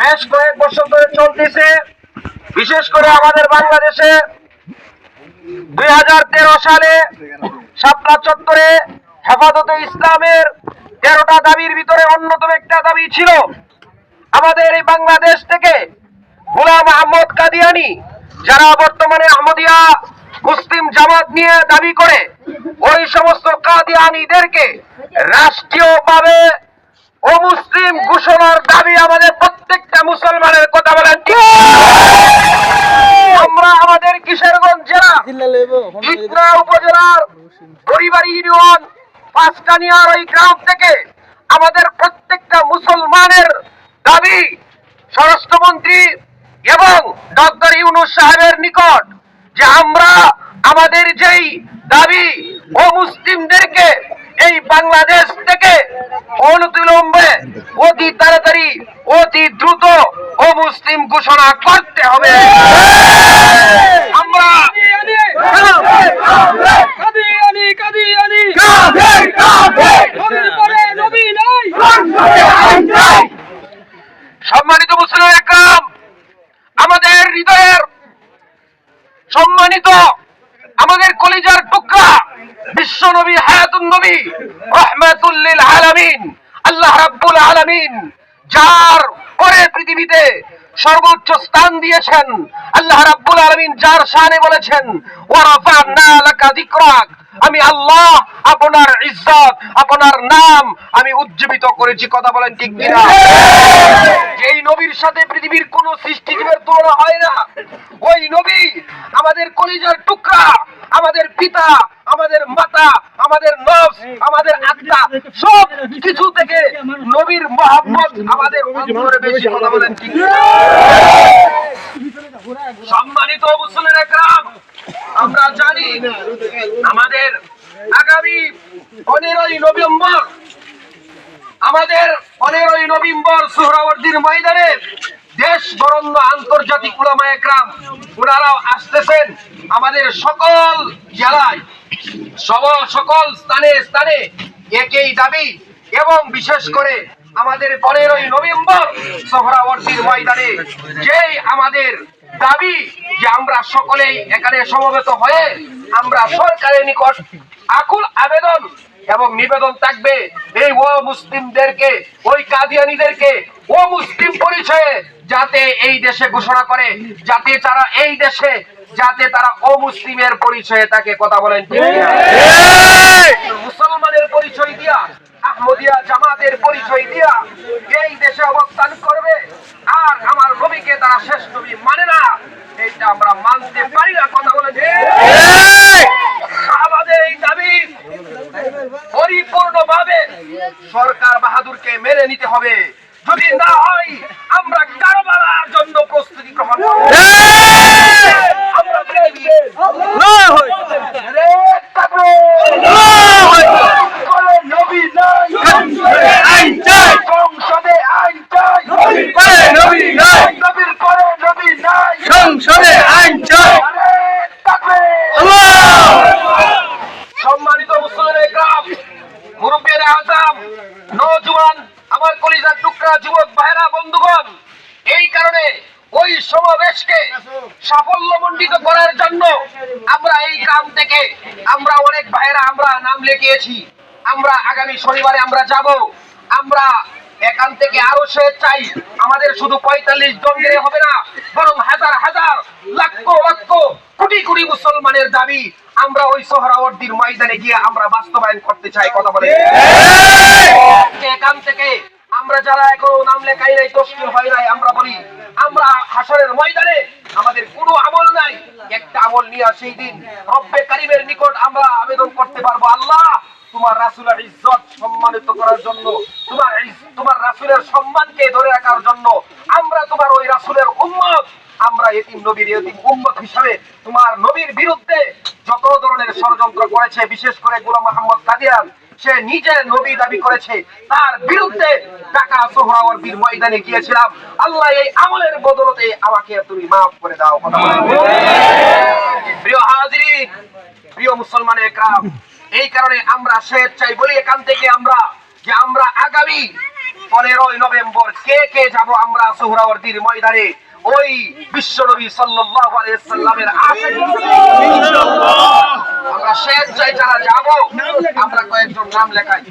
বেশ কয়েক বছর ধরে চলতেছে। বিশেষ করে আমাদের বাংলাদেশে দুই হাজার তেরো সালে শাপলা চত্বরে হেফাজতে ইসলামের তেরোটা দাবির ভিতরে অন্যতম একটা দাবি ছিল। আমাদের এই বাংলাদেশ থেকে গোলাম আহমদ কাদিয়ানি, যারা বর্তমানে আহমদিয়া মুসলিম জামাত নিয়ে দাবি করে, ওই সমস্ত কাদিয়ানিদেরকে রাষ্ট্রীয়ভাবে অমুসলিম ঘোষণার দাবি আমাদের প্রত্যেকটা মুসলমানের কথা বলেন? আমরা আমাদের কিশোরগঞ্জ জেলা ইকরা উপজেলার পরিবারী ইউনিয়ন, পাঁচকানিয়ার ওই গ্রাম থেকে আমাদের প্রত্যেকটা মুসলমানের দাবি স্বরাষ্ট্রমন্ত্রী এবং ডক্টর ইউনুস সাহেবের নিকট যে আমরা আমাদের যেই দাবি, ও মুসলিমদেরকে এই বাংলাদেশ থেকে অনতিবিলম্বে অতি তাড়াতাড়ি অতি দ্রুত ও মুসলিম ঘোষণা করতে হবে। আমরা সম্মানিত মুসলিম একরাম, আমাদের হৃদয়ের সম্মানিত আমাদের কলিজার টুকরা বিশ্ব নবী হায়াতুন নবী রহমাতুল্লিল আলামিন, আল্লাহ রাব্বুল আলামিন যার পরে পৃথিবীতে সর্বোচ্চ স্থান দিয়েছেন, আল্লাহ রাব্বুল আলামিন যার শানে বলেছেন, ওয়ারাফা'না লাকা যিকরাক। আমি আল্লাহ, আপনার ইজ্জত, আপনার নাম আমি উজ্জীবিত করেছি। কথা বলেন ঠিক কিনা? যেই নবীর সাথে পৃথিবীর কোন সৃষ্টিজীবের তুলনা হয় না, ওই নবী আমাদের কলিজার টুকরা, আমাদের পিতা আমাদের মাতা আমাদের নফস আমাদের আত্মা সব কিছু থেকে নবীর মোহাম্মদ আমাদের অন্তরে বেশি কথা বলেন ঠিক? সম্মানিত মুসলিম একরাম আমরা জানি আমাদের আগামী পনেরোই নভেম্বর আমাদের পনেরোই নভেম্বর সোহরাওয়ার্দীর ময়দানে দেশ বরণ্য আন্তর্জাতিক উলামা একরাম ওনারাও আসতেছেন আমাদের সকল জেলায়। সব- সকল স্থানে স্থানে একই দাবি এবং বিশেষ করে আমাদের পনেরোই নভেম্বর সোহরাওয়ার্দীর ময়দানে, যেই আমাদের দাবি যে আমরা সকলেই এখানে সমবেত হয়ে আমরা সরকারের নিকট আকুল আবেদন এবং নিবেদন থাকবে এই ও মুসলিমদেরকে ওই কাদিয়ানিদেরকে ও মুসলিম পরিচয়ে যাতে এই দেশে ঘোষণা করে যাতে তারা এই দেশে যাতে তারা ও মুসলিমের পরিচয়ে তাকে কথা বলেন। মুসলমানের পরিচয় দিয়া আহমদিয়া জামাতের পরিচয় দিয়া এই দেশে অবস্থান করবে আর আমার নবীকে তারা শেষ নবী মানে না এইটা আমরা মানতে পারি না কথা বলে যে আমাদের এই দাবি পরিপূর্ণভাবে সরকার বাহাদুরকে মেরে নিতে হবে। যদি না হয় আমরা কারবালার জন্য প্রস্তুতি গ্রহণ করব আমরা তৈরি। রে তাকবীর! কোনো নবী নাই। সংসদে আইন চাই। নবীর পরে নবী নাই। সংসদে আইন চাই আরে তাকবীর! সম্মানিত মুসলিম গ্রাম মুরব্বীর আজম নওজোয়ান আমার কলিজার টুকরা যুবক ভাইরা বন্ধুগণ এই কারণে ওই সমাবেশকে সাফল্যমণ্ডিত করার জন্য আমরা এই গ্রাম থেকে আমরা অনেক ভাইরা আমরা নাম লিখিয়েছি। আমরা আগামী শনিবারে আমরা যাব। আমরা এখান থেকে আরও সে চাই আমাদের শুধু পঁয়তাল্লিশ জন গেলে হবে না বরং হাজার হাজার লক্ষ লক্ষ কোটি কোটি মুসলমানের দাবি আমরা ওই সোহরাওয়ার্দীর ময়দানে গিয়ে আমরা বাস্তবায়ন করতে চাই। কথা বলে এখান থেকে আমরা যারা এখনও নাম লেখাই নাই তসলিম হয় নাই, আমরা বলি, আমরা হাসরের ময়দানে আমাদের কোনো আমল নাই। একটা আমল নিয়ে সেই দিন রব্বে কারিমের নিকট আমরা আবেদন করতে পারব। আল্লাহ, তোমার রাসুলের ইজ্জত সম্মানিত করার জন্য, তোমার তোমার রাসুলের সম্মানকে ধরে রাখার জন্য আমরা তোমার ওই রাসুলের উম্মত, আমরা এতিম নবীর এতিম উম্মত হিসাবে তোমার নবীর বিরুদ্ধে যত ধরনের ষড়যন্ত্র করেছে, বিশেষ করে গোলাম মোহাম্মদ কাদিয়ান সে নিজে নবী দাবি করেছে, তার বিরুদ্ধে ঢাকা সোহরাওয়ার্দীর ময়দানে গিয়েছিলাম। আল্লাহ এই আমলের বদলতে আমাকে তুমি মাফ করে দাও প্রিয় হাজিরিন, প্রিয় মুসলমান একরাম, এই কারণে আমরা স্বেচ্ছায় বলি এখান থেকে আমরা যে আমরা আগামী পনেরোই নভেম্বর কে কে যাব আমরা সোহরাওয়ার্দীর ময়দানে? ওই বিশ্বনবী সাল্লাল্লাহু আলাইহি সাল্লামের আমরা চাই যারা যাব আমরা কয়েকজন নাম লেখাই।